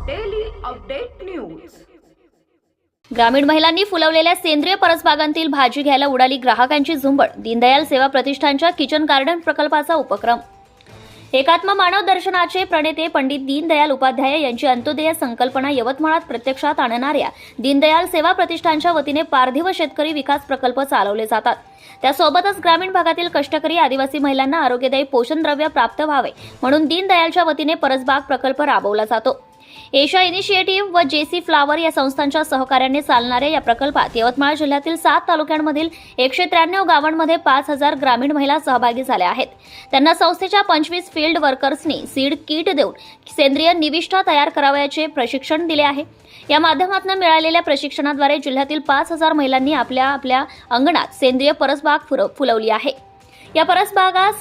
Update news ग्रामीण महिलांनी फुलवलेल्या सेंद्रिय परसबागांतील भाजी घ्यायला उडाली ग्राहकांची झुंबड. दीनदयाल सेवा प्रतिष्ठानच्या किचन गार्डन प्रकल्पाचा उपक्रम. एकात्म मानव दर्शनाचे प्रणेते पंडित दीनदयाल उपाध्याय यांची अंत्योदय संकल्पना यवतमाळात प्रत्यक्षात आणणाऱ्या दीनदयाल सेवा प्रतिष्ठानच्या वतीने पारधी शेतकरी विकास प्रकल्प चालवले जातात. त्यासोबतच ग्रामीण भागातील कष्टकरी आदिवासी महिलांना आरोग्यदायी पोषण द्रव्य प्राप्त व्हावे म्हणून दीनदयालच्या वतीने परसबाग प्रकल्प राबवला जातो. एशिया इनिशिएटिव्ह व जे सी फ्लावर या संस्थांच्या सहकार्याने चालणाऱ्या या प्रकल्पात यवतमाळ जिल्ह्यातील सात तालुक्यांमधील एकशे त्र्याण्णव गावांमध्ये पाच हजार ग्रामीण महिला सहभागी झाल्या आहेत. त्यांना संस्थेच्या पंचवीस फील्ड वर्कर्सनी सीड किट देऊन सेंद्रिय निविष्ठा तयार करावयाचे प्रशिक्षण दिले आहे. या माध्यमातून मिळालेल्या प्रशिक्षणाद्वारे जिल्ह्यातील पाच हजार महिलांनी आपल्या आपल्या अंगणात सेंद्रिय परसबाग फुर- फुलवली आहे. या परसबागास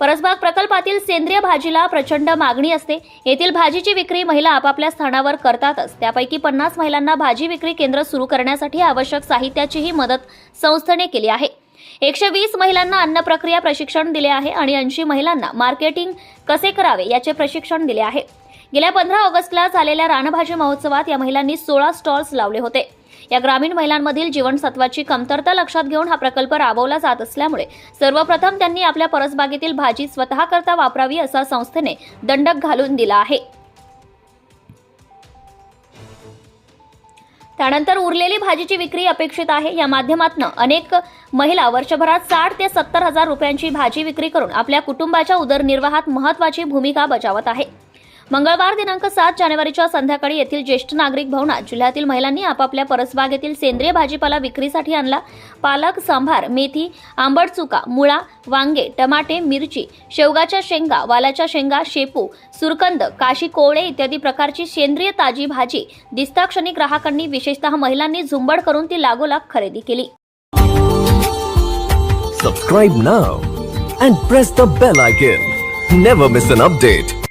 परसबाग प्रकल्पातील सेंद्रिय भाजीला प्रचंड मागणी असते. येथील भाजीची विक्री महिला आपापल्या स्थानावर करतातच. त्यापैकी पन्नास महिलांना भाजी विक्री केंद्र सुरू करण्यासाठी आवश्यक साहित्याचीही मदत संस्थेने केली आहे. एकशे वीस महिलांना अन्न प्रक्रिया प्रशिक्षण दिले आहे आणि ऐंशी महिलांना मार्केटिंग कसे करावे याचे प्रशिक्षण दिले आहे. गेल्या पंधरा ऑगस्टला झालेल्या रानभाजी महोत्सवात या महिलांनी सोळा स्टॉल्स लावले होते. या ग्रामीण महिलांमधील जीवनसत्वाची कमतरता लक्षात घेऊन हा प्रकल्प राबवला जात असल्यामुळे सर्वप्रथम त्यांनी आपल्या परसबागेतील भाजी स्वतः करता वापरावी असा संस्थेने दंडक घालून दिला आहे. त्यानंतर उरलेली भाजीची विक्री अपेक्षित आहे. या माध्यमातून अनेक महिला वर्षभरात साठ ते सत्तर हजार रुपयांची भाजी विक्री करून आपल्या कुटुंबाच्या उदरनिर्वाहात महत्वाची भूमिका बजावत आहे. मंगळवार दिनांक सात जानेवारीच्या संध्याकाळी येथील ज्येष्ठ नागरिक भवनात जिल्ह्यातील महिलांनी आपापल्या परसबागेतील सेंद्रिय भाजीपाला विक्रीसाठी आणला. पालक सांभार मेथी आंबट चुका मुळा वांगे टमाटे मिरची शेवगाच्या शेंगा वालाच्या शेंगा शेपू सुरकंद काशी कोवळे इत्यादी प्रकारची सेंद्रिय ताजी भाजी दिसताक्षणी ग्राहकांनी विशेषतः महिलांनी झुंबड करून ती लागोलाग खरेदी केली. Subscribe now and press the bell icon never miss an update